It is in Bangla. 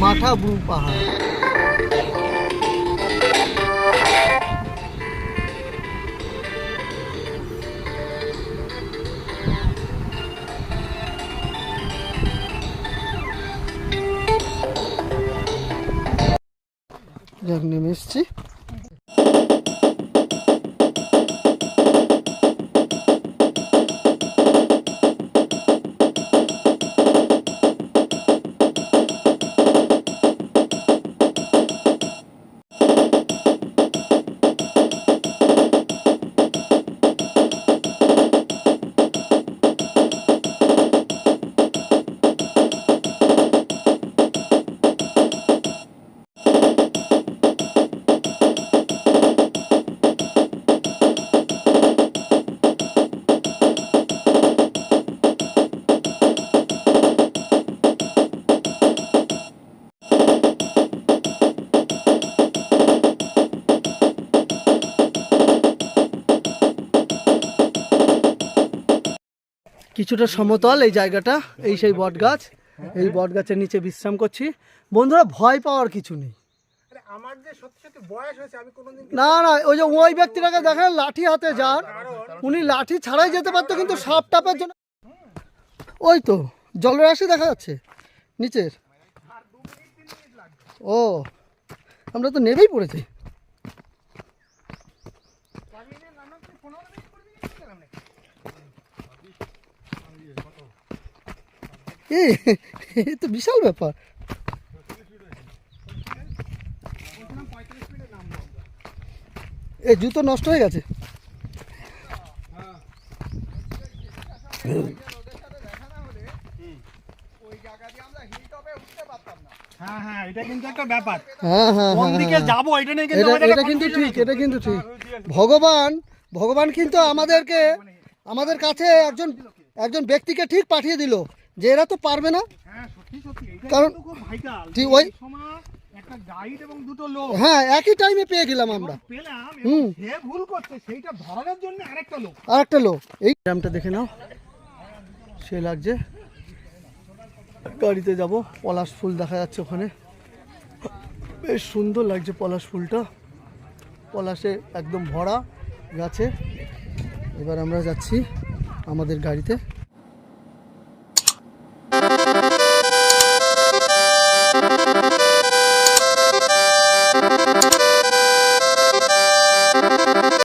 মাঠা ব্রু পাহাড়। নেমে এসছি। কিছুটা সমতল এই জায়গাটা এই সেই বট গাছ এই বট গাছের নিচে বিশ্রাম করছি। বন্ধুরা ভয় পাওয়ার কিছু নেই। না না ওই যে ওই ব্যক্তিটাকে দেখেন লাঠি হাতে যার। উনি লাঠি ছাড়াই যেতে পারতো কিন্তু সাপ টাপের জন্য ওই তো জলরাশি দেখা যাচ্ছে নিচের। ও আমরা তো নেবেই পড়েছি। এ তো বিশাল ব্যাপার। এ জুতো নষ্ট হয়ে গেছে। হ্যাঁ হ্যাঁ এটা কিন্তু একটা ব্যাপার। হ্যাঁ হ্যাঁ কোন হ্যাঁ, দিকে। এটা নিয়ে কিন্তু এটা আমাদের এটা একটা কিন্তু ঠিক এটা কিন্তু ঠিক। ভগবান ভগবান কিন্তু আমাদেরকে আমাদের কাছে একজন একজন ব্যক্তিকে ঠিক পাঠিয়ে দিল যে এরা তো পারবে না। হ্যাঁ সত্যি সত্যি এটা কারণ- ওই- সময় একটা গাইড এবং দুটো লোক। হ্যাঁ একই টাইমে পেয়ে গেলাম আমরা। হুম। এবং যে ভুল করছে সেইটা ধরানোর জন্য আরেকটা লোক। লোক। এই ড্যামটা দেখে নাও। সে লাগছে। গাড়িতে যাব। পলাশ ফুল দেখা যাচ্ছে ওখানে। বেশ সুন্দর লাগছে পলাশ ফুলটা। পলাশে একদম ভরা গাছে। এবার আমরা যাচ্ছি। আমাদের গাড়িতে